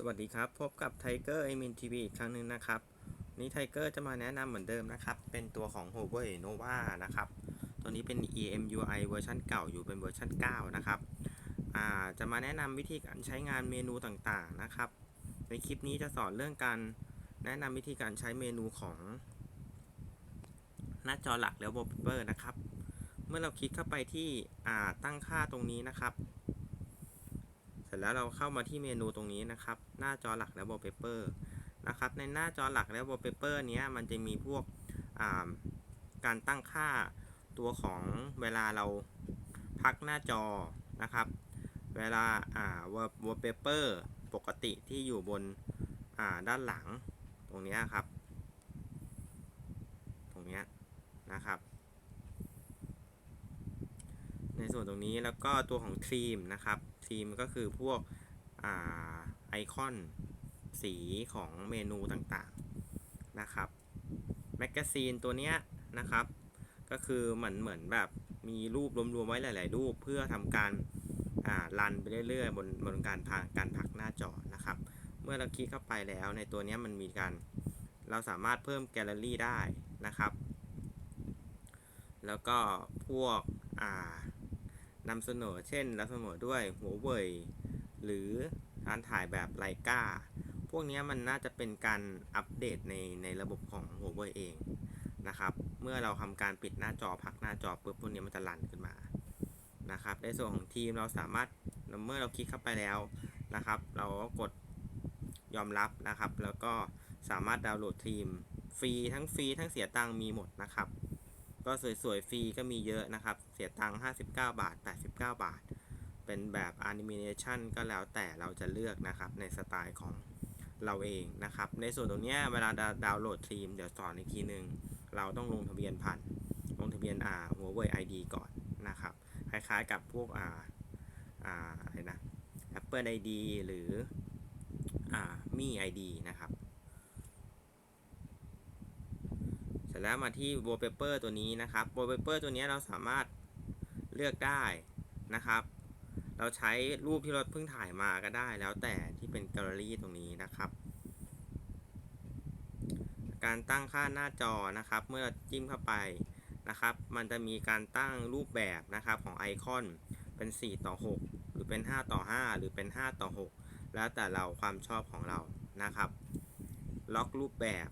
สวัสดีครับ พบกับ Tiger a m i n TV อีกครั้งหนึ่งนะครับ นี้ไทเกอร์จะมาแนะนำเหมือนเดิมนะครับ เป็นตัวของ Huawei Nova นะครับ ตัวนี้เป็น EMUI เวอร์ชันเก่าอยู่เป็นเวอร์ชัน9 นะครับจะมาแนะนำวิธีการใช้งานเมนูต่างๆนะครับ ในคลิปนี้จะสอนเรื่องการแนะนำวิธีการใช้เมนูของหน้าจอหลักแล้ว wallpaper นะครับ เมื่อเราคลิกเข้าไปที่ตั้งค่าตรงนี้นะครับ เสร็จแล้วเราเข้ามาที่เมนูตรงนี้นะครับ หน้าจอหลักและ wallpaper นะครับในหน้าจอหลักและ wallpaper เนี้ยมันจะมีพวกการตั้งค่าตัวของเวลาเราพักหน้าจอนะครับ เวลาอ่า wallpaper ปกติที่อยู่บนอ่าด้านหลังตรงนี้ครับ ตรงนี้นะครับ ในส่วนตรงนี้แล้วก็ตัวของทีมนะครับทีมก็คือพวก ไอคอนสีของเมนูต่างๆนะครับแมกกาซีนตัวเนี้ยนะครับ ก็คือเหมือนเหมือนแบบมีรูปรวมๆไว้หลาย ๆ รูปเพื่อทำการอ่ารันไปเรื่อยๆบนบนการพักการพักหน้าจอนะครับ เมื่อเราคลิกเข้าไปแล้วในตัวนี้มันมีการเราสามารถเพิ่มแกลเลอรี่ได้นะครับ แล้วก็พวกอ่านำเสนอเช่นนำเสนอด้วยหัวเว่ย หรือการถ่ายแบบไลกาพวกนี้มันน่าจะเป็นการอัปเดตในในระบบของหัวเว่ยเองนะครับ เมื่อเราทำการปิดหน้าจอพักหน้าจอปุ๊บพวกนี้มันจะรันขึ้นมานะครับ ในส่วนของทีมเราสามารถเมื่อเราคลิกเข้าไปแล้วนะครับ เราก็กดยอมรับนะครับ แล้วก็สามารถดาวน์โหลดทีมฟรีทั้งฟรีทั้งเสียตังค์มีหมดนะครับ ก็สวยๆฟรีก็มีเยอะนะครับ เสียตังค์59 บาท 89 บาท เป็นแบบแอนิเมชันก็แล้วแต่เราจะเลือกนะครับในสไตล์ของเราเองนะครับ ในส่วนตรงนี้เวลาดาวน์โหลดทีมเดี๋ยวสอนอีกทีหนึ่งเราต้องลงทะเบียนผ่านลงทะเบียนอ่าหัวเว่ยไอดีก่อนนะครับ คล้ายๆกับพวกอ่าอ่าอะไรนะ Apple ID หรืออ่ามี่ ID นะครับเสร็จแล้วมาที่ wallpaper ตัวนี้นะครับ wallpaper ตัวนี้เราสามารถเลือกได้นะครับ เราใช้รูปที่เราเพิ่งถ่ายมาก็ได้ แล้วแต่ที่เป็นแกลเลอรี่ตรงนี้นะครับ การตั้งค่าหน้าจอนะครับ เมื่อจิ้มเข้าไปนะครับ มันจะมีการตั้งรูปแบบนะครับของไอคอนเป็น 4 ต่อ 6 หรือเป็น 5 ต่อ 5 หรือเป็น 5 ต่อ 6 แล้วแต่เราความชอบของเรานะครับ ล็อกรูปแบบ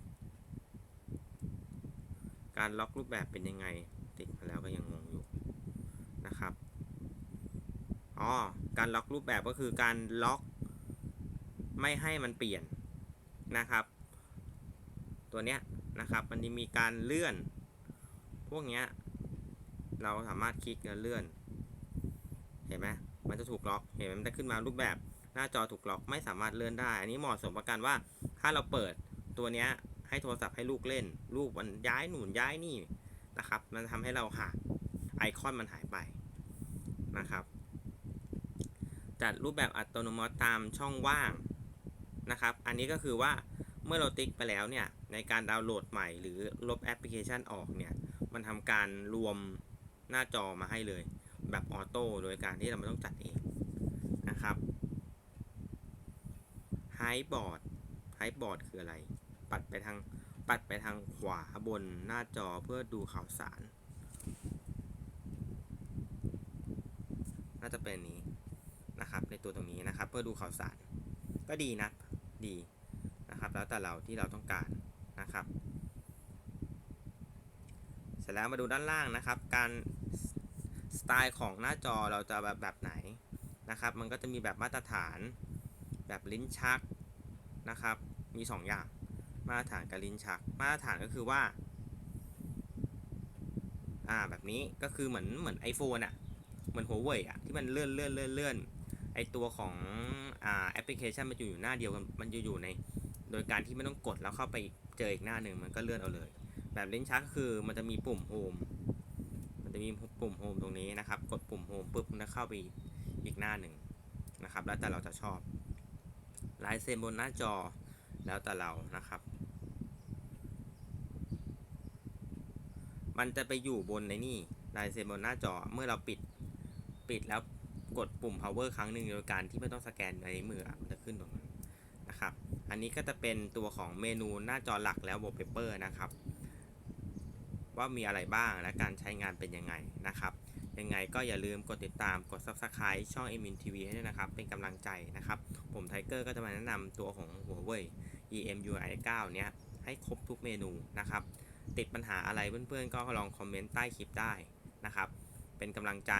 การล็อกรูปแบบเป็นยังไง ติดมาแล้วก็ยังงงอยู่นะครับ อ๋อ การล็อกรูปแบบก็คือการล็อก ไม่ให้มันเปลี่ยนนะครับ ตัวเนี้ยนะครับ มันจะมีการเลื่อน พวกเนี้ย เราสามารถคลิกแล้วเลื่อน เห็นไหมมันจะถูกล็อก เห็นไหมมันจะขึ้นมารูปแบบหน้าจอถูกล็อกไม่สามารถเลื่อนได้ อันนี้เหมาะสมกับการว่า ถ้าเราเปิดตัวเนี้ยให้โทรศัพท์ให้ลูกเล่น ลูกมันย้ายหนุนย้ายนี่นะครับ มันทำให้เราหาไอคอนมันหายไปนะครับ จัดรูปแบบอัตโนมัติตามช่องว่างนะครับ อันนี้ก็คือว่าเมื่อเราติ๊กไปแล้วเนี่ยในการดาวน์โหลดใหม่หรือลบแอปพลิเคชันออกเนี่ยมันทำการรวมหน้าจอมาให้เลย แบบออโต้โดยการที่เราไม่ต้องจัดเองนะครับไฮบอร์ดไฮบอร์ดคืออะไร ปัดไปทางปัดไปทางขวาบนหน้าจอเพื่อดูข่าวสาร น่าจะเป็นนี้ ตัวตรงนี้นะครับ เพื่อดูข่าวสาร ก็ดีนะ ดีนะครับ แล้วแต่เราที่เราต้องการนะครับ เสร็จแล้วมาดูด้านล่างนะครับ การสไตล์ของหน้าจอเราจะแบบแบบไหนนะครับ มันก็จะมีแบบมาตรฐานแบบลิ้นชักนะครับ มี 2 อย่าง มาตรฐานกับลิ้นชัก มาตรฐานก็คือว่า อ่าแบบนี้ก็คือเหมือนเหมือนไอโฟนอะเหมือนหัวเว่ยอะที่มันเลื่อนเลื่อนเลื่อนเลื่อน ไอตัวของอ่าแอปพลิเคชันมันอยู่อยู่หน้าเดียวกันมันจะอยู่ใน โดยการที่ไม่ต้องกดแล้วเข้าไปเจออีกหน้าหนึ่งมันก็เลื่อนเอาเลย แบบลิ้นชักก็คือมันจะมีปุ่มโฮมมันจะมีปุ่มโฮมตรงนี้นะครับ กดปุ่มโฮมปุ๊บมันจะเข้าไปอีกหน้าหนึ่งนะครับ แล้วแต่เราจะชอบลายเซ็นบนหน้าจอแล้วแต่เรานะครับ มันจะไปอยู่บนในนี่ลายเซ็นบนหน้าจอเมื่อเราปิดปิดแล้ว กดปุ่ม power ครั้งหนึ่งโดยการที่ไม่ต้องสแกนในมือมันจะขึ้นตรงนั้นะครับ อันนี้ก็จะเป็นตัวของเมนูหน้าจอหลักแล้ว wallpaper นะครับ ว่ามีอะไรบ้างและการใช้งานเป็นยังไงนะครับ ยังไงก็อย่าลืมกดติดตามกด subscribe ช่อง Emin TV ให้ด้วยนะครับ เป็นกำลังใจนะครับ ผมไทเกอร์ก็จะมาแนะนำตัวของหัวเว่ย EMUI 9เนี้ยให้ครบทุกเมนูนะครับ ติดปัญหาอะไรเพื่อนๆ ก็ลองคอมเมนต์ใต้คลิปได้นะครับ เป็นกำลังใจ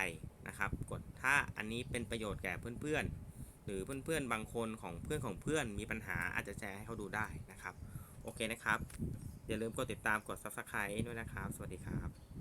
นะครับ กดถ้าอันนี้เป็นประโยชน์แก่เพื่อนๆ หรือเพื่อนๆ บางคนของเพื่อนของเพื่อนมีปัญหาอาจจะแชร์ให้เขาดูได้นะครับ โอเคนะครับ อย่าลืมกดติดตามกด subscribe ด้วยนะครับ สวัสดีครับ